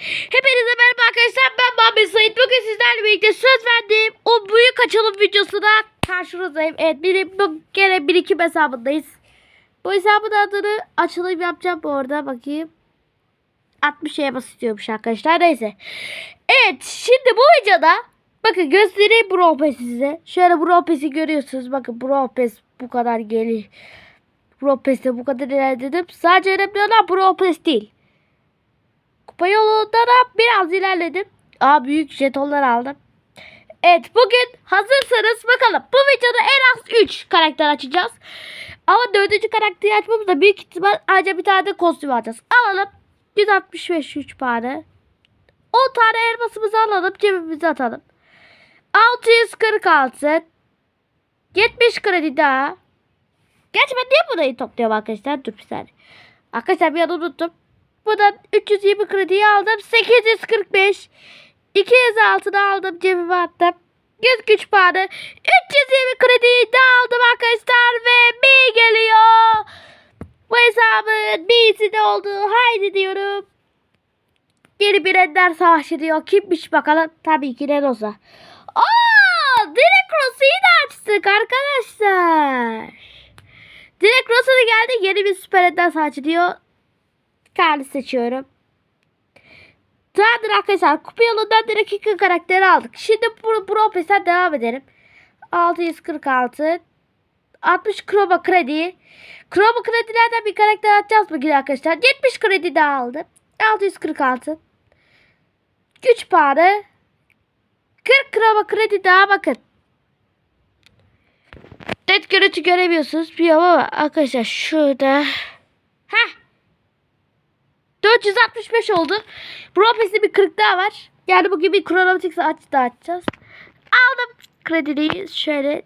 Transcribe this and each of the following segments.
Hepinize merhaba arkadaşlar ben Muhammed Sait. Bugün sizlerle birlikte söz verdiğim o büyük açılım videosuna karşınızdayım. Evet benim bu gene bir iki hesabındayız. Bu hesabın adını açılım yapacağım bu arada bakayım. 60 şeye basıyormuş arkadaşlar neyse. Evet şimdi bu videoda bakın göstereyim Brawl Pass'i size. Şöyle Brawl Pass'i görüyorsunuz. Bakın Brawl Pass bu kadar geliyor. Brawl Pass'te bu kadar ilerledim. Sadece önemli olan Brawl Pass değil. Kupa yolunda da biraz ilerledim. Aa büyük jetonlar aldım. Evet bugün hazırsanız bakalım. Bu videoda en az 3 karakter açacağız. Ama dördüncü karakteri açmamızda büyük ihtimal ayrıca bir tane de kostüm alacağız. Alalım. 165 3 tane. 10 tane elmasımızı alalım cebimize atalım. 646 70 kredi daha. Gerçi ben niye burayı topluyorum arkadaşlar? Dur bir saniye. Arkadaşlar bir an unuttum. Buradan 320 krediyi aldım. 845. 206'da aldım cebime attım. 100 güç puanı. 320 krediyi de aldım arkadaşlar. Ve bir geliyor. Bu hesabın birisi de oldu. Haydi diyorum. Yeni bir Ender Savaşı diyor. Kimmiş bakalım? Tabii ki de Rosa. Aa, direkt Rosa'yı da açtık arkadaşlar. Direkt Rosa da geldi. Yeni bir Süper Ender Savaşı diyor. Karlı seçiyorum. Tamamdır arkadaşlar. Kupa yolundan direkt iki karakteri aldık. Şimdi Pro, Pro Pass'ten devam edelim. 646 60 Chroma kredi. Chroma kredilerden bir karakter atacağız bugün arkadaşlar. 70 kredi daha aldım. 646 Güç puanı 40 Chroma kredi daha bakın. Net görüntü göremiyorsunuz. Biliyorum ama arkadaşlar şurada. Heh 465 oldu. Propes'te bir 40 daha var. Yani bugün bir kronometrik saat daha açacağız. Aldım krediyi şöyle.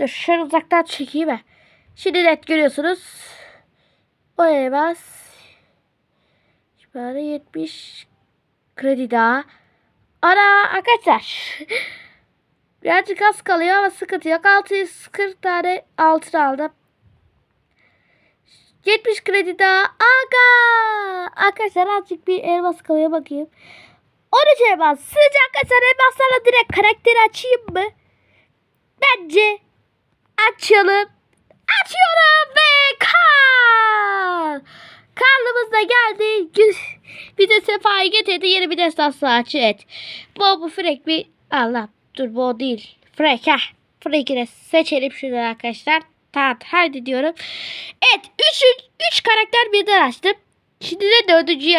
Dur şöyle uzaktan çekeyim mi? Şimdi net görüyorsunuz. Oraya bas. Şöyle 70 kredi daha. Ana arkadaşlar. Birazcık az kalıyor ama sıkıntı yok. 640 tane altın aldım. 70 kredi daha. Aga. Arkadaşlar azıcık bir elmas kalıyor bakayım. 13 elmas. Sizce arkadaşlar elmaslarla direkt karakteri açayım mı? Bence açalım. Açıyorum ve Karl. Karl'ımız da geldi. De sefayı getirdi. Yeni bir destansı açı et. Bu bu frek bir. Allah dur bu değil. Frek ha. Frek'i de seçelim şuradan arkadaşlar. Tamam hadi diyorum. Evet 3 3 karakter birden açtım. Şimdi de dördüncüyü